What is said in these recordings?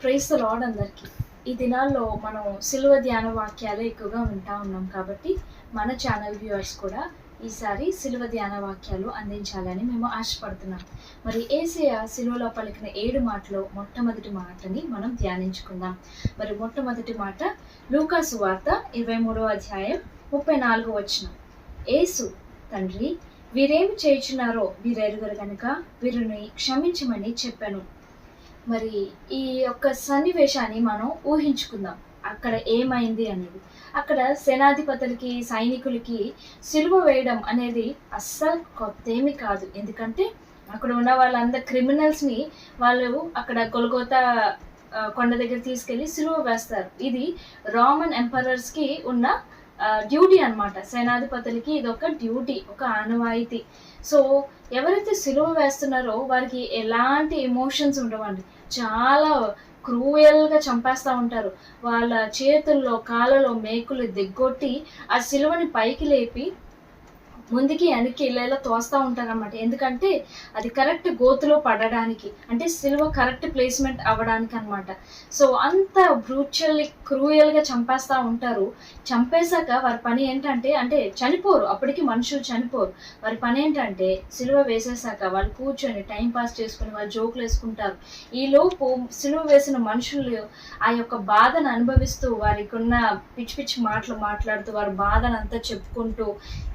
Price lord అందరికీ. ఈ దినాల్లో మనం సిలువ ధ్యాన వాక్యాలు ఎక్కువగా వింటా ఉన్నాం కాబట్టి మన ఛానల్ వ్యూవర్స్ కూడా ఈసారి సిలువ ధ్యాన వాక్యాలు అందించాలని మేము ఆశపడుతున్నాం. మరి ఏసయ సిలువలో పలికిన ఏడు మాటలో మొట్టమొదటి మాటని మనం ధ్యానించుకుందాం. మరి మొట్టమొదటి మాట లూకాసు వార్త ఇరవై మూడవ అధ్యాయం ముప్పై నాలుగు వచ్చిన ఏసు తండ్రి వీరేమి చేయుచున్నారో వీరెరుగురు కనుక వీరిని క్షమించమని చెప్పాను. మరి ఈ యొక్క సన్నివేశాన్ని మనం ఊహించుకుందాం. అక్కడ ఏమైంది అనేది. అక్కడ సేనాధిపతులకి సైనికులకి సిలువ వేయడం అనేది అస్సలు కొత్తేమి కాదు. ఎందుకంటే అక్కడ ఉన్న వాళ్ళందరు క్రిమినల్స్ని వాళ్ళు అక్కడ కొలగోత కొండ దగ్గర తీసుకెళ్ళి సిలువ వేస్తారు. ఇది రామన్ ఎంపరర్స్కి ఉన్న డ్యూటీ అన్నమాట. సేనాధిపతులకి ఇది ఒక డ్యూటీ ఒక ఆనవాయితీ. సో ఎవరైతే సిలువ వేస్తున్నారో వారికి ఎలాంటి ఎమోషన్స్ ఉండవండి. చాలా క్రూయల్గా చంపేస్తూ ఉంటారు. వాళ్ళ చేతుల్లో కాళ్ళలో మేకులు దిగ్గొట్టి ఆ సిలువని పైకి లేపి ముందుకి వెనక్కి వెళ్ళేలా తోస్తూ ఉంటారన్నమాట. ఎందుకంటే అది కరెక్ట్ గోతులో పడడానికి అంటే సిల్వ కరెక్ట్ ప్లేస్మెంట్ అవ్వడానికి అనమాట సో అంత బ్రూచల్ క్రూయల్గా చంపేస్తూ ఉంటారు. చంపేశాక వారి పని ఏంటంటే అంటే చనిపోరు. అప్పటికి మనుషులు చనిపోరు. వారి పని ఏంటంటే సిలువ వేసేసాక వాళ్ళు కూర్చొని టైం పాస్ చేసుకుని వాళ్ళు జోకులు వేసుకుంటారు. ఈ లోపు సిలువ వేసిన మనుషులు ఆ యొక్క బాధను అనుభవిస్తూ వారికి ఉన్న పిచ్చి పిచ్చి మాటలు మాట్లాడుతూ వారి బాధను అంతా చెప్పుకుంటూ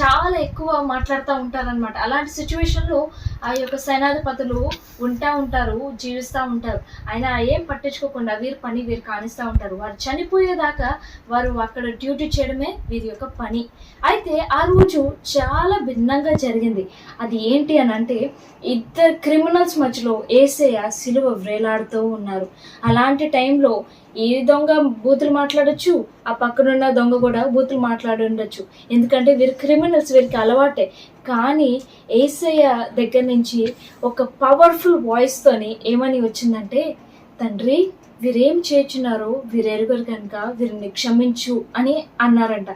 చాలా ఎక్కువ మాట్లాడుతూ ఉంటారనమాట అలాంటి సిచ్యువేషన్లో ఆ యొక్క సేనాధిపతులు ఉంటా ఉంటారు జీవిస్తూ ఉంటారు. అయినా ఏం పట్టించుకోకుండా వీరి పని వీరు కానిస్తూ ఉంటారు. వారు చనిపోయేదాకా వారు అక్కడ డ్యూటీ చేయడమే వీరి యొక్క పని. అయితే ఆ రోజు చాలా భిన్నంగా జరిగింది. అది ఏంటి అని అంటే ఇద్దరు క్రిమినల్స్ మధ్యలో ఏసయ్య సిలువ వ్రేలాడుతూ ఉన్నారు. అలాంటి టైంలో ఈ దొంగ బూతులు మాట్లాడచ్చు ఆ పక్కనున్న దొంగ కూడా బూతులు మాట్లాడి ఉండొచ్చు ఎందుకంటే వీరు క్రిమినల్స్ వీరికి అలవాటే. కానీ ఏసయ్య దగ్గర నుంచి ఒక పవర్ఫుల్ వాయిస్తోని ఏమని వచ్చిందంటే తండ్రి వీరేం చేర్చున్నారో వీరెరుగరు కనుక వీరిని క్షమించు అని అన్నారంట.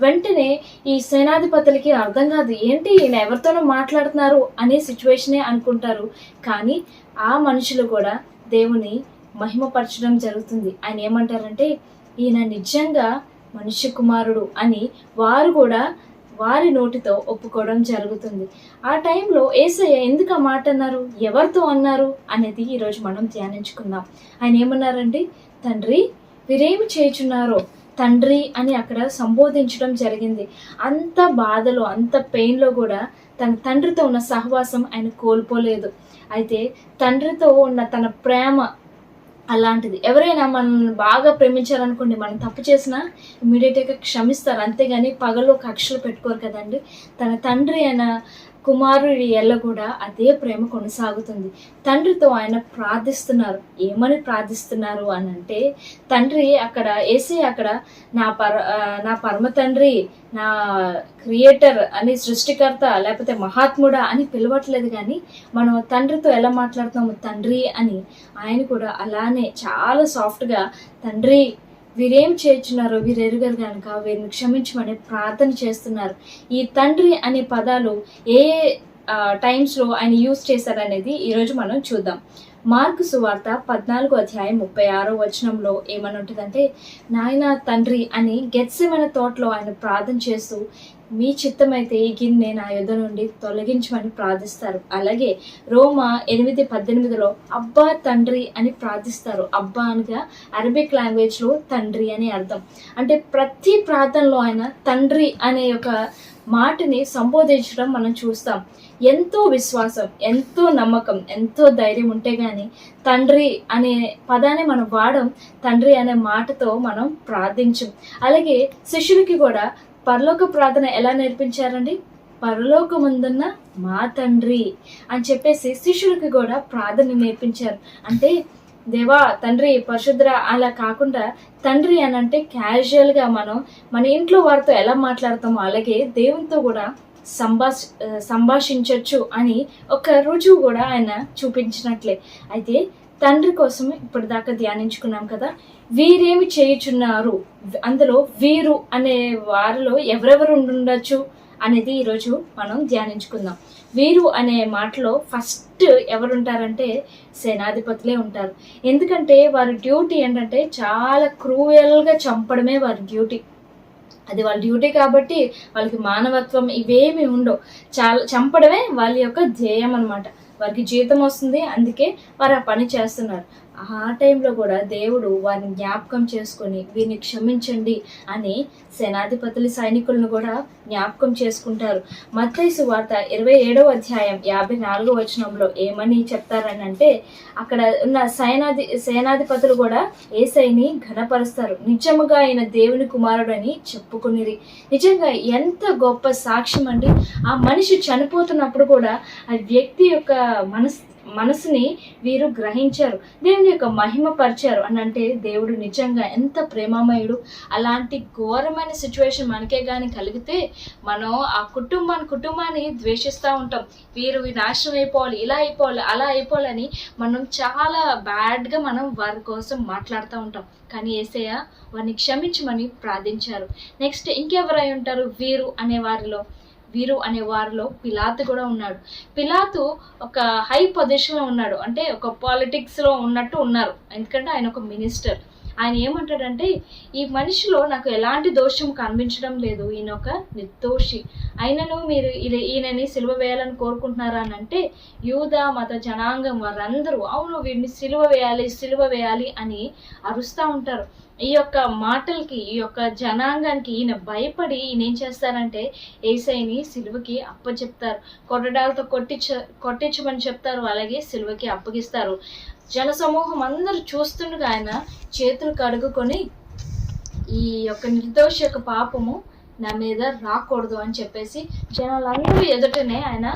వెంటనే ఈ సేనాధిపతులకి అర్థం కాదు ఏంటి ఈయన ఎవరితోనో మాట్లాడుతున్నారు అనే సిచ్యువేషనే అనుకుంటారు. కానీ ఆ మనుషులు కూడా దేవుని మహిమపరచడం జరుగుతుంది. ఆయన ఏమంటారంటే ఈయన నిజంగా మనుష్య కుమారుడు అని వారు కూడా వారి నోటితో ఒప్పుకోవడం జరుగుతుంది. ఆ టైంలో ఏసయ్య ఎందుకు ఆ మాట అన్నారు? ఎవరితో అన్నారు? అనేది ఈరోజు మనం ధ్యానించుకుందాం. ఆయన ఏమన్నారండి తండ్రి వీరేమి చేయుచున్నారో? తండ్రి అని అక్కడ సంబోధించడం జరిగింది. అంత బాధలో అంత పెయిన్లో కూడా తన తండ్రితో ఉన్న సహవాసం ఆయన కోల్పోలేదు. అయితే తండ్రితో ఉన్న తన ప్రేమ అలాంటిది. ఎవరైనా మనల్ని బాగా ప్రేమించారనుకోండి మనం తప్పు చేసినా ఇమీడియట్గా క్షమిస్తారు. అంతేగాని పగలో కక్షలు పెట్టుకోరు కదండి. తన తండ్రి అయిన కుమారుడి ఎల్ల కూడా అదే ప్రేమ కొనసాగుతుంది. తండ్రితో ఆయన ప్రార్థిస్తున్నారు. ఏమని ప్రార్థిస్తున్నారు అని అంటే తండ్రి అక్కడ ఏసీ అక్కడ నా పర నా పరమ తండ్రి నా క్రియేటర్ అని సృష్టికర్త లేకపోతే మహాత్ముడా అని పిలవట్లేదు కానీ మనం తండ్రితో ఎలా మాట్లాడుతాము తండ్రి అని. ఆయన కూడా అలానే చాలా సాఫ్ట్గా తండ్రి వీరేం చేర్చున్నారో వీరు ఎరుగరు కనుక వీరిని క్షమించమని ప్రార్థన చేస్తున్నారు. ఈ తండ్రి అనే పదాలు ఏ టైమ్స్లో ఆయన యూజ్ చేశారనేది ఈరోజు మనం చూద్దాం. మార్కు సువార్త పద్నాలుగు అధ్యాయం ముప్పై ఆరో వచనంలో ఏమని ఉంటుందంటే నాయన తండ్రి అని గెత్సెమన తోటలో ఆయన ప్రార్థన చేస్తూ మీ చిత్తమైతే ఈ గిన్నె నా యుద్ధ నుండి తొలగించమని ప్రార్థిస్తారు. అలాగే రోమా ఎనిమిది పద్దెనిమిదిలో అబ్బా తండ్రి అని ప్రార్థిస్తారు. అబ్బా అనగా అరబిక్ లాంగ్వేజ్లో తండ్రి అని అర్థం. అంటే ప్రతి ప్రార్థనలో ఆయన తండ్రి అనే ఒక మాటని సంబోధించడం మనం చూస్తాం. ఎంతో విశ్వాసం ఎంతో నమ్మకం ఎంతో ధైర్యం ఉంటే కానీ తండ్రి అనే పదాన్ని మనం వాడం తండ్రి అనే మాటతో మనం ప్రార్థించం. అలాగే శిష్యులకి కూడా పరలోక ప్రార్థన ఎలా నేర్పించారండి? పరలోకముందున్న మా తండ్రి అని చెప్పేసి శిష్యులకి కూడా ప్రార్థన నేర్పించారు. అంటే దేవా తండ్రి పరిశుద్ర అలా కాకుండా తండ్రి అని అంటే క్యాజువల్గా మనం మన ఇంట్లో వారితో ఎలా మాట్లాడతామో అలాగే దేవునితో కూడా సంభాష సంభాషించవచ్చు అని ఒక రుజువు కూడా ఆయన చూపించినట్లే. అయితే తండ్రి కోసం ఇప్పటిదాకా ధ్యానించుకున్నాం కదా. వీరేమి చేయుచున్నారు? అందులో వీరు అనే వారిలో ఎవరెవరు ఉండుండొచ్చు అనేది ఈరోజు మనం ధ్యానించుకుందాం. వీరు అనే మాటలో ఫస్ట్ ఎవరుంటారంటే సేనాధిపతులే ఉంటారు. ఎందుకంటే వారి డ్యూటీ ఏంటంటే చాలా క్రూయల్గా చంపడమే వారి డ్యూటీ. అది వాళ్ళ డ్యూటీ కాబట్టి వాళ్ళకి మానవత్వం ఇవేమి ఉండవు. చాలా చంపడమే వాళ్ళ యొక్క ధ్యేయం అనమాట వారికి జీతం వస్తుంది. అందుకే వారు ఆ పని చేస్తున్నారు. ఆ టైంలో కూడా దేవుడు వారిని జ్ఞాపకం చేసుకొని వీరిని క్షమించండి అని సేనాధిపతుల సైనికులను కూడా జ్ఞాపకం చేసుకుంటారు. మత్తైసు వార్త ఇరవై ఏడవ అధ్యాయం యాభై నాలుగో వచనంలో ఏమని చెప్తారని అంటే అక్కడ ఉన్న సైనాధి సేనాధిపతులు కూడా ఏసైని ఘనపరుస్తారు. నిజముగా ఆయన దేవుని కుమారుడు అని నిజంగా ఎంత గొప్ప సాక్ష్యం అండి ఆ మనిషి చనిపోతున్నప్పుడు కూడా ఆ వ్యక్తి యొక్క మనస్ మనసుని వీరు గ్రహించారు. దేవుని యొక్క మహిమ పరిచారు. అని అంటే దేవుడు నిజంగా ఎంత ప్రేమమయుడు. అలాంటి ఘోరమైన సిచ్యువేషన్ మనకే కానీ కలిగితే మనం ఆ కుటుంబాన్ని కుటుంబాన్ని ద్వేషిస్తూ ఉంటాం. వీరు నాశనం అయిపోవాలి ఇలా అయిపోవాలి అలా అయిపోవాలని మనం చాలా బ్యాడ్గా మనం వారి కోసం మాట్లాడుతూ ఉంటాం. కానీ ఏసయ్య వారిని క్షమించమని ప్రార్థించారు. నెక్స్ట్ ఇంకెవరై ఉంటారు? వీరు అనే వారిలో. వీరు అనే వారిలో పిలాతు కూడా ఉన్నాడు. పిలాతు ఒక హై పొజిషన్లో ఉన్నాడు. అంటే ఒక పాలిటిక్స్లో ఉన్నట్టు ఉన్నారు. ఎందుకంటే ఆయన ఒక మినిస్టర్. ఆయన ఏమంటాడంటే ఈ మనిషిలో నాకు ఎలాంటి దోషం కనిపించడం లేదు. ఈయన ఒక నిర్దోషి. అయినను మీరు ఇది- ఈయనని సిలువ వేయాలని కోరుకుంటున్నారా? అని అంటే యూద మత జనాంగం వారందరూ అవును వీడిని సిలువ వేయాలి సిలువ వేయాలి అని అరుస్తూ ఉంటారు. ఈ యొక్క మాటలకి ఈ యొక్క జనాంగానికి ఈయన భయపడి ఈయన ఏం చేస్తారంటే ఏసైని సిలువకి అప్పచెప్తారు. కొట్టడాలతో కొట్టించ కొట్టించమని చెప్తారు. అలాగే సిలువకి అప్పగిస్తారు. జనసమూహం అందరూ చూస్తుండగా ఆయన చేతులు కడుగుకొని ఈ యొక్క నిర్దోష యొక్క పాపము నా మీద రాకూడదు అని చెప్పేసి జనాలందరూ ఎదుటనే ఆయన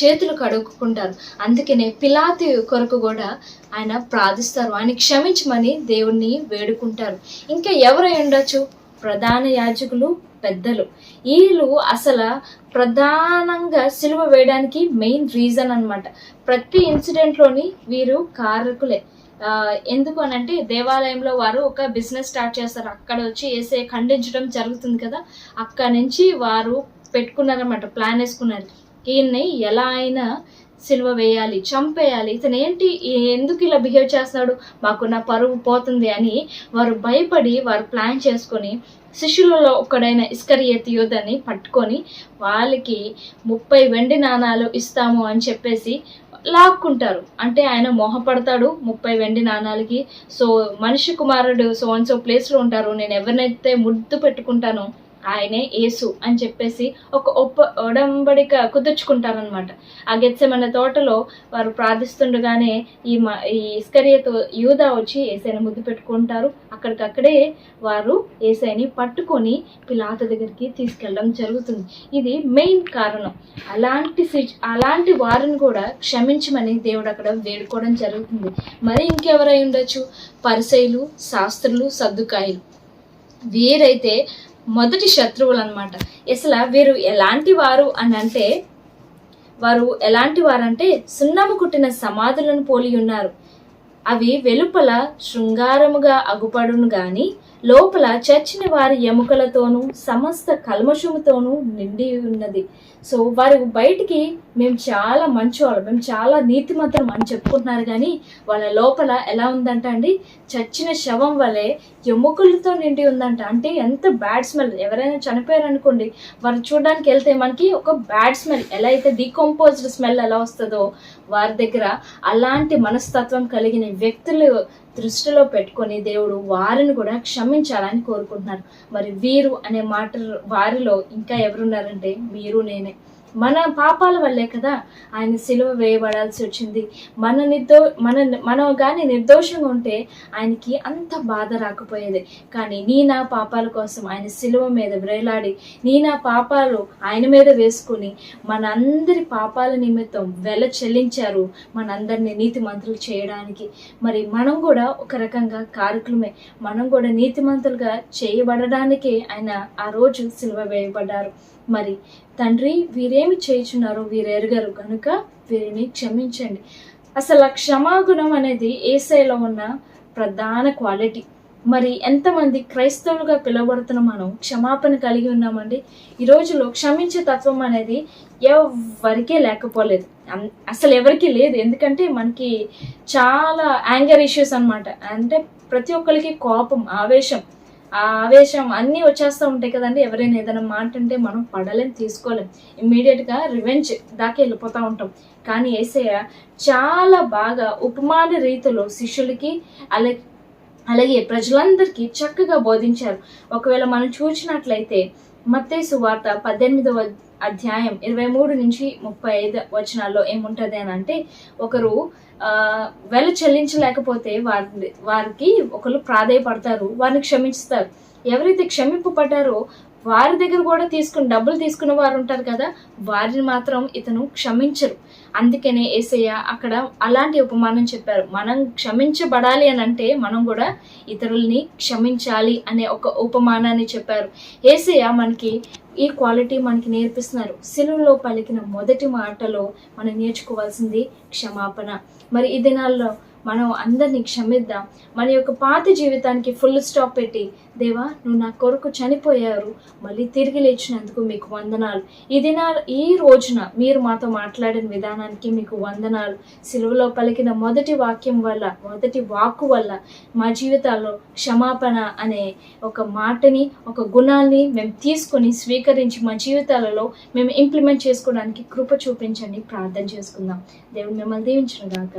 చేతులు కడుక్కుంటారు. అందుకనే పిలాతి కొరకు కూడా ఆయన ప్రార్థిస్తారు. ఆయన క్షమించమని దేవుణ్ణి వేడుకుంటారు. ఇంకా ఎవరై ఉండొచ్చు? ప్రధాన యాజకులు పెద్దలు. వీళ్ళు అసలు ప్రధానంగా సిలువ వేయడానికి మెయిన్ రీజన్ అనమాట ప్రతి ఇన్సిడెంట్లోని వీరు కారకులే. ఎందుకు అని అంటే దేవాలయంలో వారు ఒక బిజినెస్ స్టార్ట్ చేస్తారు. అక్కడ వచ్చి వేసే ఖండించడం జరుగుతుంది కదా. అక్కడ నుంచి వారు పెట్టుకున్నారన్నమాట. ప్లాన్ వేసుకున్నారు. ఈయన్ని ఎలా అయినా సిలువ వేయాలి చంపేయాలి. ఇతను ఏంటి? ఎందుకు ఇలా బిహేవ్ చేస్తున్నాడు? మాకు నా పరువు పోతుంది అని వారు భయపడి వారు ప్లాన్ చేసుకొని శిష్యులలో ఒక్కడైన ఇస్కరియత్ యోధని పట్టుకొని వాళ్ళకి ముప్పై వెండి నాణాలు ఇస్తాము అని చెప్పేసి లాక్కుంటారు. అంటే ఆయన మోహపడతాడు ముప్పై వెండి నాణాలకి. సో మనిషి కుమారుడు సో అండ్ సో ప్లేస్లో ఉంటారు. నేను ఎవరినైతే ముద్దు పెట్టుకుంటానో ఆయనే యేసు అని చెప్పేసి ఒక ఒప్ప ఒడంబడిక కుదుర్చుకుంటారనమాట ఆ గెచ్చమన్న తోటలో వారు ప్రార్థిస్తుండగానే ఈ మ ఈ ఇస్కరియతో యూదా వచ్చి ఏసైని ముద్దు పెట్టుకుంటారు. అక్కడికక్కడే వారు ఏసైని పట్టుకొని పిలాత దగ్గరికి తీసుకెళ్ళడం జరుగుతుంది. ఇది మెయిన్ కారణం. అలాంటి అలాంటి వారిని కూడా క్షమించమని దేవుడు అక్కడ వేడుకోవడం జరుగుతుంది. మరి ఇంకెవరై ఉండొచ్చు? పరిసైలు శాస్త్రులు సర్దుకాయలు వీరైతే మొదటి శత్రువులు అనమాట అసలు వీరు ఎలాంటి వారు అని అంటే వారు ఎలాంటి వారంటే సున్నము కుట్టిన సమాధులను పోలి ఉన్నారు అవి వెలుపల శృంగారముగా అగుపడును గాని లోపల చచ్చిన వారి ఎముకలతోనూ సమస్త కల్మషముతోనూ నిండి ఉన్నది. సో వారు బయటికి మేము చాలా మంచివాళ్ళం మేము చాలా నీతిమంతం అని చెప్పుకుంటున్నారు కానీ వాళ్ళ లోపల ఎలా ఉందంట అండి? చచ్చిన శవం వలె ఎముకలతో నిండి ఉందంట. అంటే ఎంత బ్యాడ్ స్మెల్. ఎవరైనా చనిపోయారనుకోండి వారు చూడడానికి వెళ్తే మనకి ఒక బ్యాడ్ స్మెల్. ఎలా అయితే డీకంపోజ్డ్ స్మెల్ ఎలా వస్తుందో వారి దగ్గర అలాంటి మనస్తత్వం కలిగిన వ్యక్తులు దృష్టిలో పెట్టుకొని దేవుడు వారిని కూడా క్షమించాలని కోరుకుంటున్నారు. మరి వీరు అనే మాట వారిలో ఇంకా ఎవరున్నారంటే మీరు నేనే. మన పాపాల వల్లే కదా ఆయన సిలువ వేయబడాల్సి వచ్చింది. మన నిర్దో మన మనం కానీ నిర్దోషంగా ఉంటే ఆయనకి అంత బాధ రాకపోయేది. కానీ నీ నా పాపాల కోసం ఆయన సిలువ మీద వ్రేలాడి నీ నా పాపాలు ఆయన మీద వేసుకుని మనందరి పాపాల నిమిత్తం వెల చెల్లించారు మనందరినీ నీతి మంత్రులు చేయడానికి. మరి మనం కూడా ఒక రకంగా కారకులమే. మనం కూడా నీతిమంతులుగా చేయబడడానికే ఆయన ఆ రోజు సిలువ వేయబడ్డారు. మరి తండ్రి వీరేమి చేయుచున్నారో వీరెరగరు కనుక వీరిని క్షమించండి. అసలు క్షమాగుణం అనేది ఏసైలో ఉన్న ప్రధాన క్వాలిటీ. మరి ఎంతమంది క్రైస్తవులుగా పిలువబడుతున్న మనం క్షమాపణ కలిగి ఉన్నామండి? ఈ రోజులో క్షమించే తత్వం అనేది ఎవరికే లేకపోలేదు. అసలు ఎవరికీ లేదు. ఎందుకంటే మనకి చాలా యాంగర్ ఇష్యూస్ అనమాట అంటే ప్రతి ఒక్కరికి కోపం ఆవేశం ఆ ఆవేశం అన్నీ వచ్చేస్తూ ఉంటాయి కదండి. ఎవరైనా ఏదైనా మాట అంటే మనం పడలేం తీసుకోలేం. ఇమ్మీడియట్గా రివెంజ్ దాకా వెళ్ళిపోతూ ఉంటాం. కానీ ఏసయ్య చాలా బాగా ఉపమాన రీతిలో శిష్యులకి అలాగే అలాగే ప్రజలందరికీ చక్కగా బోధించారు. ఒకవేళ మనం చూసినట్లయితే మత్తేసు వార్త పద్దెనిమిదవ అధ్యాయం ఇరవై మూడు నుంచి ముప్పై ఐదు వచనాల్లో ఏముంటది అని అంటే ఒకరు ఆ, వెల చెల్లించలేకపోతే వారి వారికి ఒకరు ప్రాధాయపడతారు వారిని క్షమించుతారు. ఎవరైతే క్షమింపబడ్డారో వారి దగ్గర కూడా తీసుకుని డబ్బులు తీసుకున్న వారు ఉంటారు కదా వారిని మాత్రం ఇతను క్షమించరు. అందుకనే ఏసయ్య అక్కడ అలాంటి ఉపమానం చెప్పారు. మనం క్షమించబడాలి అని అంటే మనం కూడా ఇతరుల్ని క్షమించాలి అనే ఒక ఉపమానాన్ని చెప్పారు. ఏసయ్య మనకి ఈ క్వాలిటీ మనకి నేర్పిస్తున్నారు. సిలువలో పలికిన మొదటి మాటలో మనం నేర్చుకోవాల్సింది క్షమాపణ. మరి ఈ దినాల్లో మనం అందరినీ క్షమిద్దాం. మన యొక్క పాత జీవితానికి ఫుల్ స్టాప్ పెట్టి దేవా నువ్వు నా కొరకు చనిపోయారు. మళ్ళీ తిరిగి లేచినందుకు మీకు వందనాలు. ఈ దినా ఈ రోజున మీరు మాతో మాట్లాడిన విధానానికి మీకు వందనాలు. సిలువలో పలికిన మొదటి వాక్యం వల్ల మొదటి వాక్కు వల్ల మా జీవితాల్లో క్షమాపణ అనే ఒక మాటని ఒక గుణాన్ని మేము తీసుకొని స్వీకరించి మా జీవితాలలో మేము ఇంప్లిమెంట్ చేసుకోవడానికి కృప చూపించండి ప్రార్థన చేసుకుందాం. దేవుడు మిమ్మల్ని దీవించిన గాక.